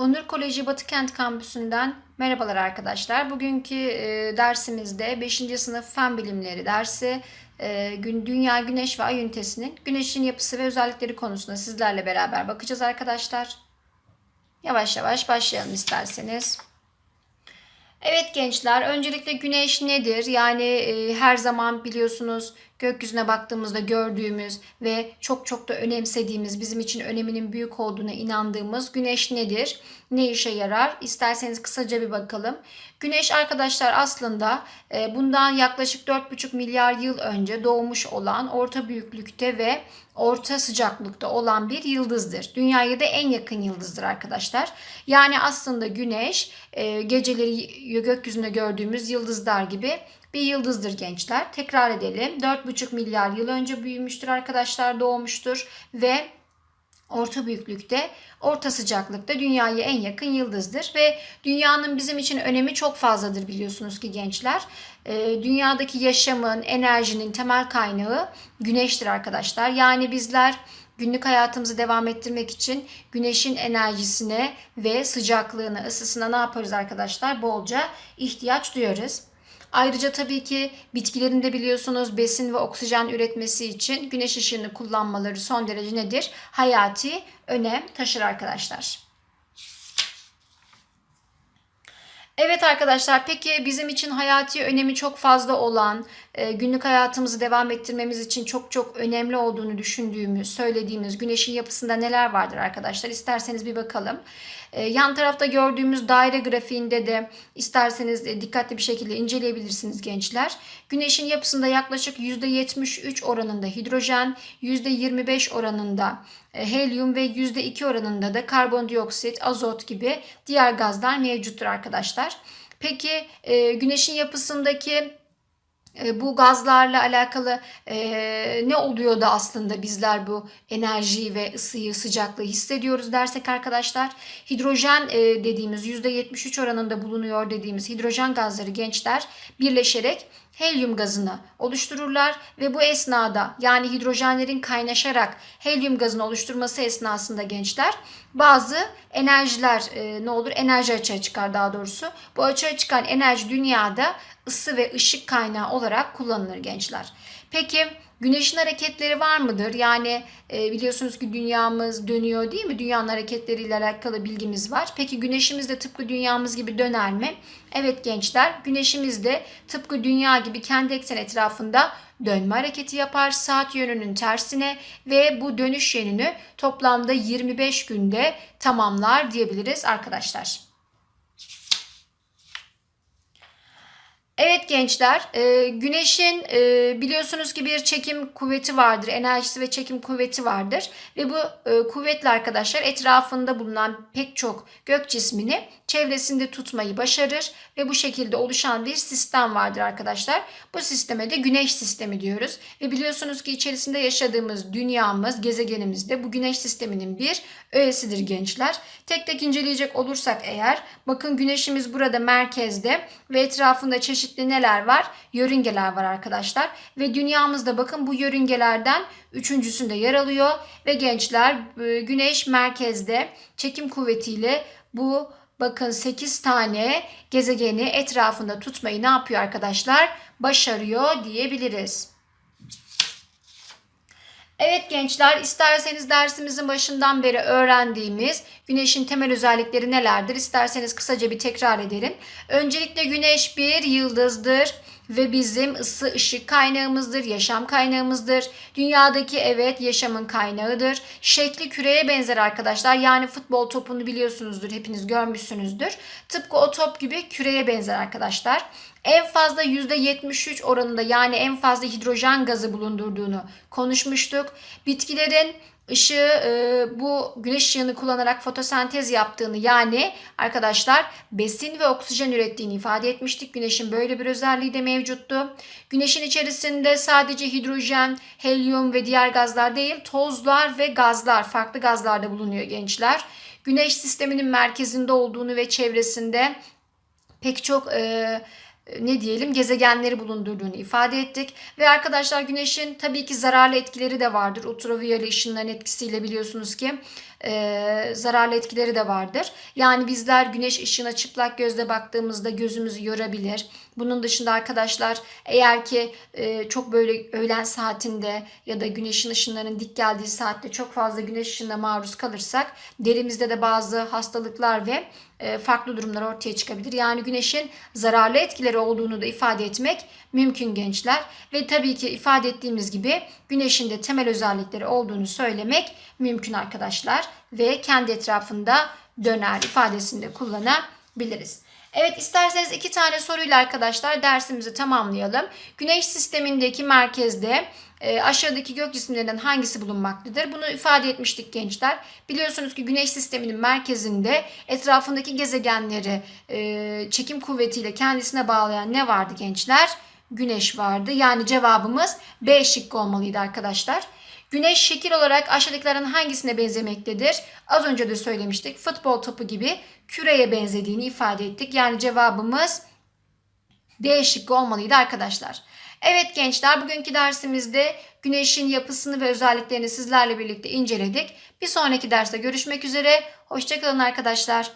Onur Koleji Batı Kent Kampüsü'nden merhabalar arkadaşlar. Bugünkü e, dersimizde 5. sınıf fen bilimleri dersi e, gün Dünya Güneş ve Ay ünitesinin güneşin yapısı ve özellikleri konusunda sizlerle beraber bakacağız arkadaşlar. Yavaş yavaş başlayalım isterseniz. Evet gençler, öncelikle güneş nedir? Yani e, her zaman biliyorsunuz gökyüzüne baktığımızda gördüğümüz ve çok çok da önemsediğimiz, bizim için öneminin büyük olduğuna inandığımız güneş nedir? Ne işe yarar? İsterseniz kısaca bir bakalım. Güneş arkadaşlar aslında e, bundan yaklaşık 4,5 milyar yıl önce doğmuş olan orta büyüklükte ve orta sıcaklıkta olan bir yıldızdır. Dünyaya da en yakın yıldızdır arkadaşlar. Yani aslında güneş e, geceleri gökyüzünde gördüğümüz yıldızlar gibi bir yıldızdır gençler. Tekrar edelim. 4,5 milyar yıl önce büyümüştür arkadaşlar, doğmuştur ve orta büyüklükte, orta sıcaklıkta dünyaya en yakın yıldızdır ve dünyanın bizim için önemi çok fazladır biliyorsunuz ki gençler. Ee, dünyadaki yaşamın, enerjinin temel kaynağı güneştir arkadaşlar. Yani bizler günlük hayatımızı devam ettirmek için güneşin enerjisine ve sıcaklığına, ısısına ne yaparız arkadaşlar? Bolca ihtiyaç duyarız. Ayrıca tabii ki bitkilerin de biliyorsunuz besin ve oksijen üretmesi için güneş ışığını kullanmaları son derece nedir? Hayati önem taşır arkadaşlar. Evet arkadaşlar peki bizim için hayati önemi çok fazla olan günlük hayatımızı devam ettirmemiz için çok çok önemli olduğunu düşündüğümüz söylediğimiz güneşin yapısında neler vardır arkadaşlar isterseniz bir bakalım. E, yan tarafta gördüğümüz daire grafiğinde de isterseniz e, dikkatli bir şekilde inceleyebilirsiniz gençler. Güneşin yapısında yaklaşık %73 oranında hidrojen, %25 oranında helyum ve %2 oranında da karbondioksit, azot gibi diğer gazlar mevcuttur arkadaşlar. Peki güneşin yapısındaki bu gazlarla alakalı e, ne oluyor da aslında bizler bu enerjiyi ve ısıyı, sıcaklığı hissediyoruz dersek arkadaşlar. Hidrojen e, dediğimiz %73 oranında bulunuyor dediğimiz hidrojen gazları gençler birleşerek helyum gazını oluştururlar ve bu esnada yani hidrojenlerin kaynaşarak helyum gazını oluşturması esnasında gençler bazı enerjiler e, ne olur enerji açığa çıkar daha doğrusu. Bu açığa çıkan enerji dünyada ısı ve ışık kaynağı olarak kullanılır gençler. Peki güneşin hareketleri var mıdır? Yani e, biliyorsunuz ki dünyamız dönüyor değil mi? Dünyanın hareketleriyle alakalı bilgimiz var. Peki güneşimiz de tıpkı dünyamız gibi döner mi? Evet gençler güneşimiz de tıpkı dünya gibi kendi eksen etrafında dönme hareketi yapar saat yönünün tersine ve bu dönüş yönünü toplamda 25 günde tamamlar diyebiliriz arkadaşlar. Evet gençler, e, güneşin e, biliyorsunuz ki bir çekim kuvveti vardır, enerjisi ve çekim kuvveti vardır. Ve bu e, kuvvetle arkadaşlar etrafında bulunan pek çok gök cismini çevresinde tutmayı başarır. Ve bu şekilde oluşan bir sistem vardır arkadaşlar. Bu sisteme de güneş sistemi diyoruz. Ve biliyorsunuz ki içerisinde yaşadığımız dünyamız, gezegenimiz de bu güneş sisteminin bir öğesidir gençler. Tek tek inceleyecek olursak eğer, bakın güneşimiz burada merkezde ve etrafında çeşitli çeşitli neler var? Yörüngeler var arkadaşlar. Ve dünyamızda bakın bu yörüngelerden üçüncüsünde yer alıyor. Ve gençler e, güneş merkezde çekim kuvvetiyle bu bakın 8 tane gezegeni etrafında tutmayı ne yapıyor arkadaşlar? Başarıyor diyebiliriz. Evet gençler isterseniz dersimizin başından beri öğrendiğimiz güneşin temel özellikleri nelerdir? İsterseniz kısaca bir tekrar edelim. Öncelikle güneş bir yıldızdır ve bizim ısı ışık kaynağımızdır, yaşam kaynağımızdır. Dünyadaki evet yaşamın kaynağıdır. Şekli küreye benzer arkadaşlar. Yani futbol topunu biliyorsunuzdur, hepiniz görmüşsünüzdür. Tıpkı o top gibi küreye benzer arkadaşlar. En fazla %73 oranında yani en fazla hidrojen gazı bulundurduğunu konuşmuştuk. Bitkilerin ışığı e, bu güneş ışığını kullanarak fotosentez yaptığını yani arkadaşlar besin ve oksijen ürettiğini ifade etmiştik. Güneşin böyle bir özelliği de mevcuttu. Güneşin içerisinde sadece hidrojen, helyum ve diğer gazlar değil tozlar ve gazlar farklı gazlarda bulunuyor gençler. Güneş sisteminin merkezinde olduğunu ve çevresinde pek çok e, ne diyelim gezegenleri bulundurduğunu ifade ettik. Ve arkadaşlar güneşin tabii ki zararlı etkileri de vardır. Ultraviyole ışınların etkisiyle biliyorsunuz ki e, zararlı etkileri de vardır. Yani bizler güneş ışığına çıplak gözle baktığımızda gözümüzü yorabilir. Bunun dışında arkadaşlar eğer ki e, çok böyle öğlen saatinde ya da güneşin ışınlarının dik geldiği saatte çok fazla güneş ışığına maruz kalırsak derimizde de bazı hastalıklar ve e, farklı durumlar ortaya çıkabilir. Yani güneşin zararlı etkileri olduğunu da ifade etmek mümkün gençler. Ve tabii ki ifade ettiğimiz gibi güneşin de temel özellikleri olduğunu söylemek mümkün arkadaşlar. Ve kendi etrafında döner ifadesini de kullanabiliriz. Evet isterseniz iki tane soruyla arkadaşlar dersimizi tamamlayalım. Güneş sistemindeki merkezde e, aşağıdaki gök cisimlerinden hangisi bulunmaktadır? Bunu ifade etmiştik gençler. Biliyorsunuz ki güneş sisteminin merkezinde etrafındaki gezegenleri e, çekim kuvvetiyle kendisine bağlayan ne vardı gençler? Güneş vardı. Yani cevabımız B şıkkı olmalıydı arkadaşlar. Güneş şekil olarak aşağıdakilerin hangisine benzemektedir? Az önce de söylemiştik. Futbol topu gibi küreye benzediğini ifade ettik. Yani cevabımız D şıkkı olmalıydı arkadaşlar. Evet gençler bugünkü dersimizde güneşin yapısını ve özelliklerini sizlerle birlikte inceledik. Bir sonraki derste görüşmek üzere. Hoşçakalın arkadaşlar.